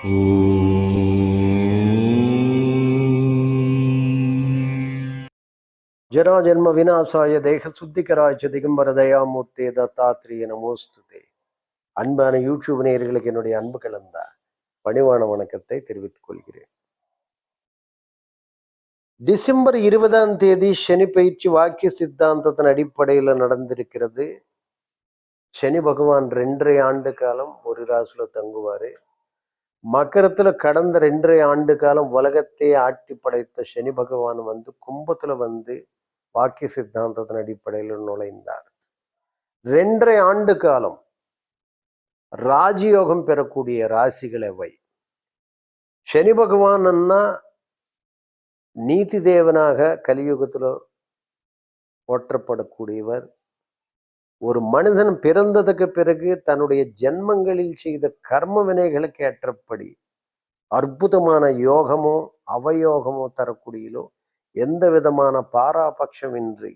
ஜராஜன்ம விநாசாய தேக சுத்திகராய்ச்ச திகம்பர தயாமூர்த்தே தத்தாத்ரிய நமோஸ்துதே அன்பான யூடியூப் நேயர்களுக்கு என்னுடைய அன்பு கலந்த பணிவான வணக்கத்தை தெரிவித்துக் கொள்கிறேன். டிசம்பர் இருபதாம் தேதி சனி பயிற்சி வாக்கிய சித்தாந்தத்தின் அடிப்படையில் நடந்திருக்கிறது. சனி பகவான் ரெண்டரை ஆண்டு காலம் ஒரு ராசியில் தங்குவார். மக்கரத்துல கடந்த ரெண்டரை ஆண்டு காலம் உலகத்தையே ஆட்டி படைத்த சனி பகவான் வந்து கும்பத்துல வந்து வாக்கிய சித்தாந்தத்தின் அடிப்படையில் நுழைந்தார். ரெண்டரை ஆண்டு காலம் ராஜயோகம் பெறக்கூடிய ராசிகள் எவை? சனி பகவான்னா நீதி தேவனாக கலியுகத்துல போற்றப்படக்கூடியவர் ஒரு மனிதன் பிறந்ததுக்கு பிறகு தன்னுடைய ஜென்மங்களில் செய்த கர்ம வினைகளுக்கு ஏற்றபடி அற்புதமான யோகமோ அவயோகமோ தரக்கூடியதோ எந்த விதமான பாராபட்சமின்றி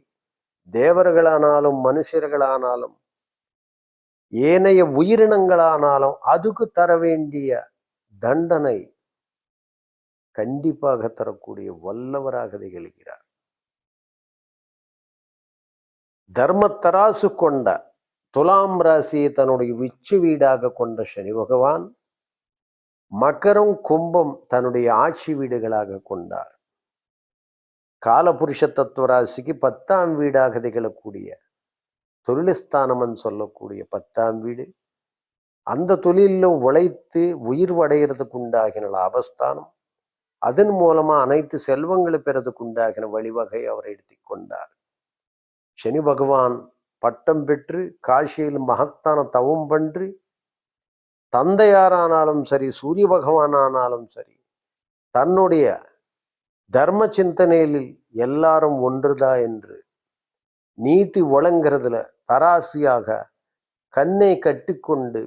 தேவர்களானாலும் மனுஷர்களானாலும் ஏனைய உயிரினங்களானாலும் அதுக்கு தர வேண்டிய தண்டனை கண்டிப்பாக தரக்கூடிய வல்லவராக திகழ்கிறார். தர்மத்தராசு கொண்ட துலாம் ராசியை தன்னுடைய உச்சி வீடாக கொண்ட சனி பகவான் மக்கரும் கும்பம் தன்னுடைய ஆட்சி வீடுகளாக கொண்டார். காலபுருஷ தத்துவ ராசிக்கு பத்தாம் வீடாக திகழக்கூடிய தொழிலஸ்தானம்னு சொல்லக்கூடிய பத்தாம் வீடு. அந்த தொழிலில் உழைத்து உயிர் அடைகிறதுக்கு உண்டாகின லாபஸ்தானம். அதன் மூலமா அனைத்து செல்வங்களை பெறதுக்கு உண்டாகின வழிவகை அவர் எடுத்துக்கொண்டார் சனி பகவான் பட்டம் பெற்று காசியில் மகத்தான தவம் பன்று தந்தையாரானாலும் சரி சூரிய பகவான் ஆனாலும் சரி தன்னுடைய தர்ம சிந்தனையில் எல்லாரும் ஒன்றுதா என்று நீதி வழங்குறதுல தராசியாக கண்ணை கட்டிக்கொண்டு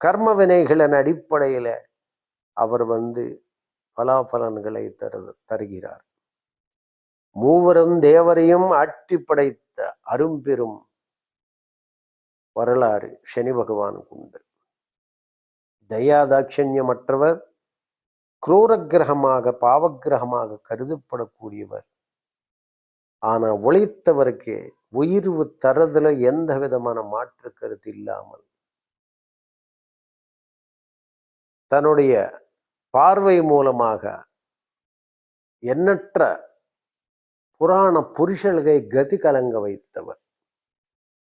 கர்ம வினைகளின் அடிப்படையில அவர் வந்து பலாபலன்களை தரு தருகிறார். மூவரும் தேவரையும் ஆட்டி படைத்த அரும்பெரும் வரலாறு சனி பகவானுக்கு உண்டு. தயாதாட்சண்யமற்றவர் குரூரக்கிரகமாக பாவக்கிரகமாக கருதப்படக்கூடியவர். ஆனால் உழைத்தவருக்கு உயிர்வு தரதுல எந்த விதமான மாற்று கருத்து இல்லாமல் தன்னுடைய பார்வை மூலமாக எண்ணற்ற புராண புருஷல்கை கதி கலங்க வைத்தவர்.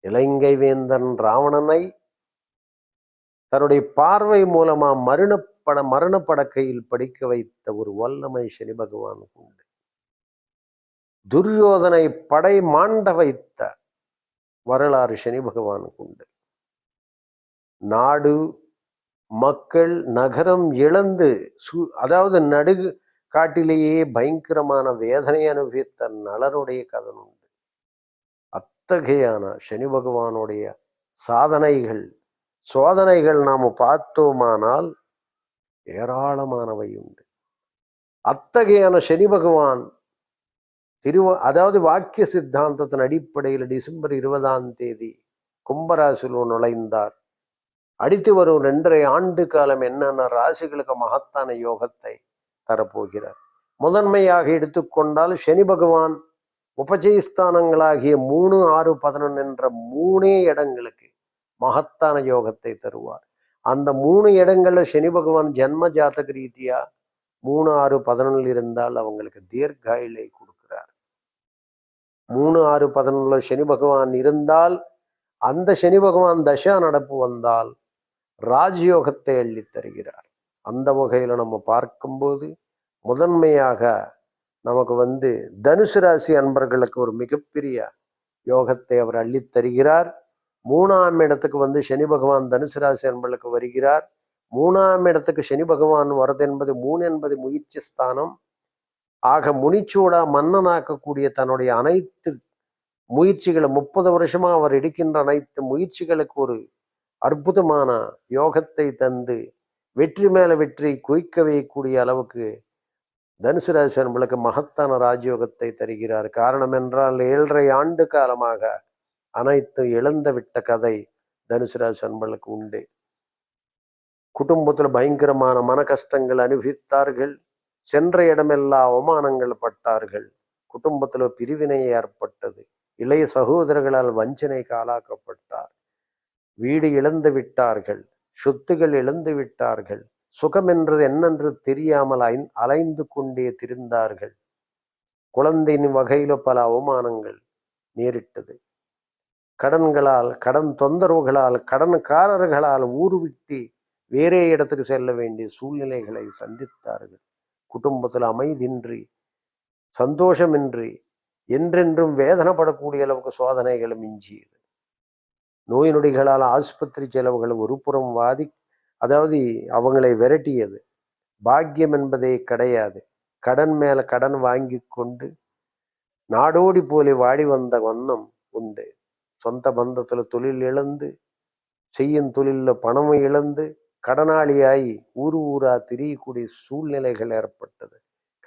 இலங்கை வேந்தன் ராவணனை தன்னுடைய பார்வை மூலமா மரணப்பட மரணப்படக்கையில் படிக்க வைத்த ஒரு வல்லமை சனி பகவானுக்கு உண்டு. துரியோதனை படை மாண்ட வைத்த வரலாறு சனி பகவானுக்கு உண்டு. நாடு மக்கள் நகரம் இழந்து சு அதாவது நடுகு காட்டிலேயே பயங்கரமான வேதனை அனுபவித்த நலனுடைய கதன் உண்டு அத்தகையான சனி பகவானுடைய சாதனைகள் சோதனைகள் நாம் பார்த்தோமானால் ஏராளமானவை உண்டு. அத்தகையான சனி பகவான் திருவ அதாவது வாக்கிய சித்தாந்தத்தின் அடிப்படையில் டிசம்பர் இருபதாம் தேதி கும்பராசிலோ நுழைந்தார். அடித்து வரும் ரெண்டரை ஆண்டு காலம் என்னென்ன ராசிகளுக்கு மகத்தான யோகத்தை தரப்போகிறார். முதன்மையாக எடுத்துக்கொண்டால் சனி பகவான் உபஜயஸ்தானங்களாகிய மூணு ஆறு பதினொன்று என்ற மூணே இடங்களுக்கு மகத்தான யோகத்தை தருவார். அந்த மூணு இடங்கள்ல சனி பகவான் ஜென்ம ஜாதக ரீதியா மூணு ஆறு பதினொன்றில் இருந்தால் அவங்களுக்கு தீர்காயிலை கொடுக்கிறார். மூணு ஆறு பதினொன்றுல சனி பகவான் இருந்தால் அந்த சனி பகவான் தசா நடப்பு வந்தால் ராஜயோகத்தை அள்ளி தருகிறார். அந்த வகையில் நம்ம பார்க்கும்போது முதன்மையாக நமக்கு வந்து தனுசு ராசி அன்பர்களுக்கு ஒரு மிகப்பெரிய யோகத்தை அவர் அள்ளி தருகிறார். மூணாம் இடத்துக்கு வந்து சனி பகவான் தனுசு ராசி அன்பர்களுக்கு வருகிறார். மூணாம் இடத்துக்கு சனி பகவான் வரது என்பது மூணு என்பது முயற்சி ஸ்தானம். ஆக முனிச்சூடா மன்னனாக்கக்கூடிய தன்னுடைய அனைத்து முயற்சிகளை முப்பது வருஷமாக அவர் எடுக்கின்ற அனைத்து முயற்சிகளுக்கு ஒரு அற்புதமான யோகத்தை தந்து வெற்றி மேல வெற்றி குவிக்க வைக்கக்கூடிய அளவுக்கு தனுசு ராசி நம்மளுக்கு மகத்தான ராஜயோகத்தை தருகிறார். காரணம் என்றால் ஏழரை ஆண்டு காலமாக அனைத்து இழந்து விட்ட கதை தனுசு ராசி அன்பர்களுக்கு உண்டு. குடும்பத்தில் பயங்கரமான மன கஷ்டங்கள் அனுபவித்தார்கள். சென்ற இடமெல்லாம் அவமானங்கள் பட்டார்கள். குடும்பத்தில் பிரிவினை ஏற்பட்டது. இளைய சகோதரர்களால் வஞ்சனைக்கு ஆளாக்கப்பட்டார் வீடு இழந்து விட்டார்கள். சொத்துகள் இழந்து விட்டார்கள். சுகம் என்றது என்னென்று தெரியாமல் ஐ- அலைந்து கொண்டே திரிந்தார்கள். குழந்தையின் வகையில பல அவமானங்கள் நேரிட்டது. கடன்களால் கடன் தொந்தரவுகளால் கடன்காரர்களால் ஊர் விட்டு வேறே இடத்துக்கு செல்ல வேண்டிய சூழ்நிலைகளை சந்தித்தார்கள். குடும்பத்தில் அமைதியின்றி சந்தோஷமின்றி என்றென்றும் வேதனைப்படக்கூடிய அளவுக்கு சோதனைகளும் மிஞ்சியது. நோய் நொடிகளால் ஆஸ்பத்திரி செலவுகள் ஒரு புறம் வாதி அதாவது அவங்களை விரட்டியது. பாக்கியம் என்பதே கிடையாது. கடன் மேல கடன் வாங்கி கொண்டு நாடோடி போலே வாடி வந்த வண்ணம் உண்டு. சொந்த பந்தத்தில் தொழில் இழந்து செய்யும் தொழிலில் பணம் இழந்து கடனாளியாகி ஊர் ஊரா திரியக்கூடிய சூழ்நிலைகள் ஏற்பட்டது.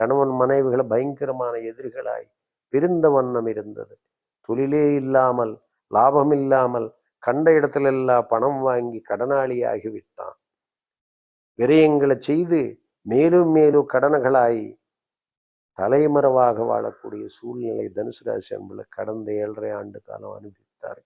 கணவன் மனைவிகள் பயங்கரமான எதிரிகளாய் பிரிந்த வண்ணம் இருந்தது. தொழிலே இல்லாமல் லாபம் இல்லாமல் கண்ட இடத்திலெல்லாம் பணம் வாங்கி கடனாளியாகி விட்டான் விரயங்களை செய்து மேலும் மேலும் கடன்களாய் தலைமறைவாக வாழக்கூடிய சூழ்நிலை தனுசு ராசி அன்புல கடந்த ஏழரை ஆண்டு காலம் அனுபவித்தார்.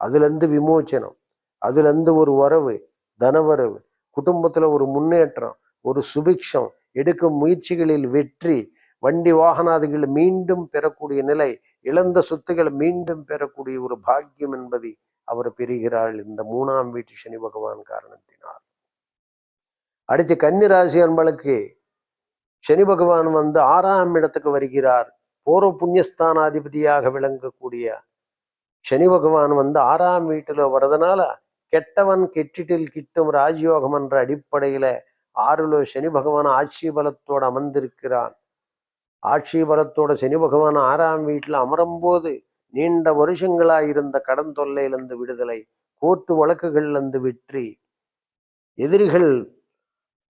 அதுலேருந்து விமோச்சனம் அதுலேருந்து ஒரு வரவு தனவரவு குடும்பத்தில் ஒரு முன்னேற்றம் ஒரு சுபிக்ஷம் எடுக்கும் முயற்சிகளில் வெற்றி வண்டி வாகனாதிகள் மீண்டும் பெறக்கூடிய நிலை இழந்த சொத்துக்கள் மீண்டும் பெறக்கூடிய ஒரு பாக்கியம் என்பதை அவர் பிரிகிறாள் இந்த மூணாம் வீட்டு சனி பகவான் காரணத்தினால். அடுத்து கன்னிராசி அன்பளுக்கு சனி பகவான் வந்து ஆறாம் இடத்துக்கு வருகிறார். பூர்வ புண்ணியஸ்தானாதிபதியாக விளங்கக்கூடிய சனி பகவான் வந்து ஆறாம் வீட்டுல வர்றதுனால கெட்டவன் கெட்டிட்டில் கிட்டும் ராஜயோகம் என்ற அடிப்படையில ஆறுல சனி பகவான் ஆட்சி பலத்தோடு அமர்ந்திருக்கிறான். ஆட்சி பலத்தோட சனி பகவான் ஆறாம் வீட்டுல அமரும்போது நீண்ட வருஷங்களா இருந்த கடன் தொல்லையிலிருந்து விடுதலை கோர்ட்டு வழக்குகள்லேருந்து வெற்றி. எதிரிகள்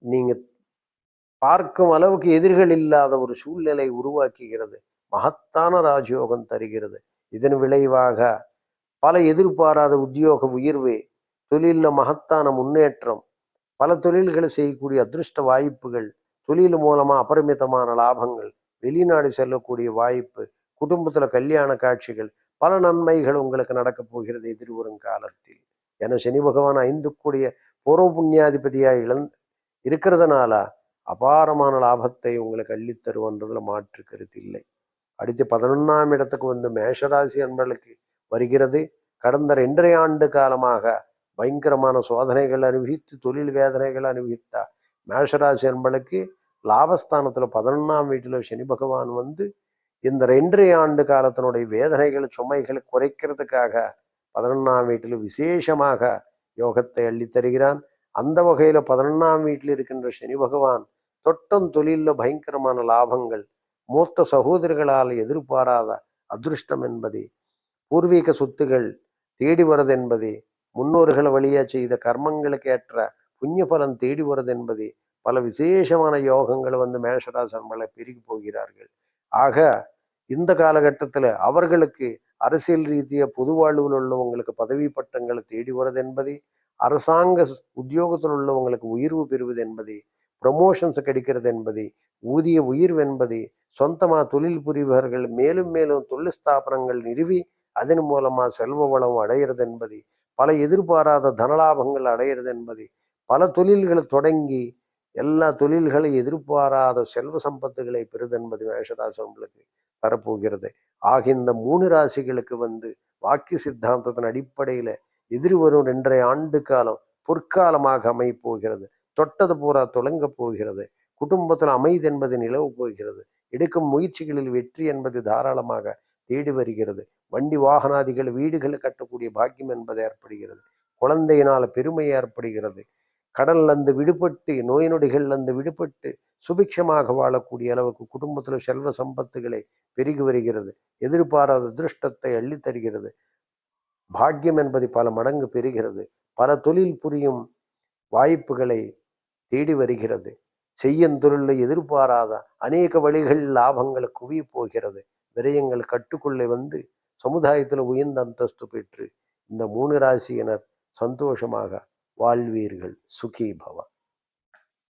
நீங்க பார்க்கும் அளவுக்கு எதிரிகள் இல்லாத ஒரு சூழ்நிலை உருவாக்குகிறது. மகத்தான ராஜயோகம் தருகிறது. இதன் விளைவாக பல எதிர்பாராத உத்தியோக உயர்வு தொழிலில் மகத்தான முன்னேற்றம் பல தொழில்களை செய்யக்கூடிய அதிருஷ்ட வாய்ப்புகள் தொழில் மூலமா அபரிமிதமான லாபங்கள் வெளிநாடு செல்லக்கூடிய வாய்ப்பு குடும்பத்துல கல்யாண காட்சிகள் பல நன்மைகள் உங்களுக்கு நடக்கப் போகிறது எதிர்வரும் காலத்தில். ஏன்னா சனி பகவான் ஐந்து கூடிய பூர்வ புண்ணியாதிபதியாக இழந் இருக்கிறதுனால அபாரமான லாபத்தை உங்களுக்கு அள்ளித்தருவன்றதுல மாற்று கருத்து இல்லை. அடுத்து பதினொன்றாம் இடத்துக்கு வந்து மேஷராசி அன்பர்களுக்கு வருகிறது. கடந்த ரெண்டரை ஆண்டு காலமாக பயங்கரமான சோதனைகள் அனுபவித்து தொழில் வேதனைகள் அனுபவித்த மேஷராசி அன்பர்களுக்கு லாபஸ்தானத்தில் பதினொன்றாம் வீட்டில் சனி பகவான் வந்து இந்த ரெண்டரை ஆண்டு காலத்தினுடைய வேதனைகள் சுமைகளை குறைக்கிறதுக்காக பதினொன்றாம் வீட்டில் விசேஷமாக யோகத்தை அள்ளித்தருகிறான் அந்த வகையில பதினொன்றாம் வீட்டில் இருக்கின்ற சனி பகவான் தொட்டம் தொழிலில் பயங்கரமான லாபங்கள் மூத்த சகோதரர்களால் எதிர்பாராத அதிருஷ்டம் என்பதே பூர்வீக சொத்துகள் தேடி வருது என்பதே முன்னோர்கள் வழியா செய்த கர்மங்களுக்கு ஏற்ற புண்ணிய பலன் தேடி வருது என்பதே பல விசேஷமான யோகங்கள் வந்து மேஷராசன்மலை பெருகி போகிறார்கள். ஆக இந்த காலகட்டத்தில் அவர்களுக்கு அரசியல் ரீதியாக பொது வாழ்வில் உள்ளவங்களுக்கு பதவி பட்டங்களை தேடி வருது என்பதே அரசாங்க உத்தியோகத்தில் உள்ளவங்களுக்கு உயர்வு பெறுவது என்பதே ப்ரமோஷன்ஸ் கிடைக்கிறது என்பதே ஊதிய உயர்வு என்பதே சொந்தமாக தொழில் புரிபவர்கள் மேலும் மேலும் தொழில் ஸ்தாபனங்கள் நிறுவி அதன் மூலமாக செல்வ வளம் அடையிறது என்பதே பல எதிர்பாராத தனலாபங்கள் அடையிறது என்பதே பல தொழில்களை தொடங்கி எல்லா தொழில்களை எதிர்பாராத செல்வ சம்பத்துகளை பெறுதென்பது என்பது மேஷராசங்களுக்கு தரப்போகிறது. ஆக இந்த மூணு ராசிகளுக்கு வந்து வாக்கிய சித்தாந்தத்தின் அடிப்படையில் எதிர்வரும் ரெண்டரை ஆண்டு காலம் பொற்காலமாக அமைப்போகிறது தொட்டது பூரா தொடங்க போகிறது. குடும்பத்தில் அமைதி என்பது நிலவு போகிறது. எடுக்கும் முயற்சிகளில் வெற்றி என்பது தாராளமாக தேடி வருகிறது. வண்டி வாகனாதிகள் வீடுகளை கட்டக்கூடிய பாக்கியம் என்பது ஏற்படுகிறது. குழந்தையினால் பெருமை ஏற்படுகிறது. கடல்லேருந்து விடுபட்டு நோய் நொடிகள்லேருந்து விடுபட்டு சுபிக்ஷமாக வாழக்கூடிய அளவுக்கு குடும்பத்தில் செல்வ சம்பத்துகளை பெருகி வருகிறது. எதிர்பாராத திருஷ்டத்தை அள்ளித்தருகிறது பாக்கியம் என்பது பல மடங்கு பெறுகிறது. பல தொழில் புரியும் வாய்ப்புகளை தேடி வருகிறது. செய்யும் தொழிலில் எதிர்பாராத அநேக வழிகள் லாபங்களை குவிய போகிறது. விரயங்கள் கட்டுக்குள்ளே வந்து சமுதாயத்தில் உயர்ந்த அந்தஸ்து பெற்று இந்த மூணு ராசியினர் சந்தோஷமாக வாழ்வீர்கள். சுகி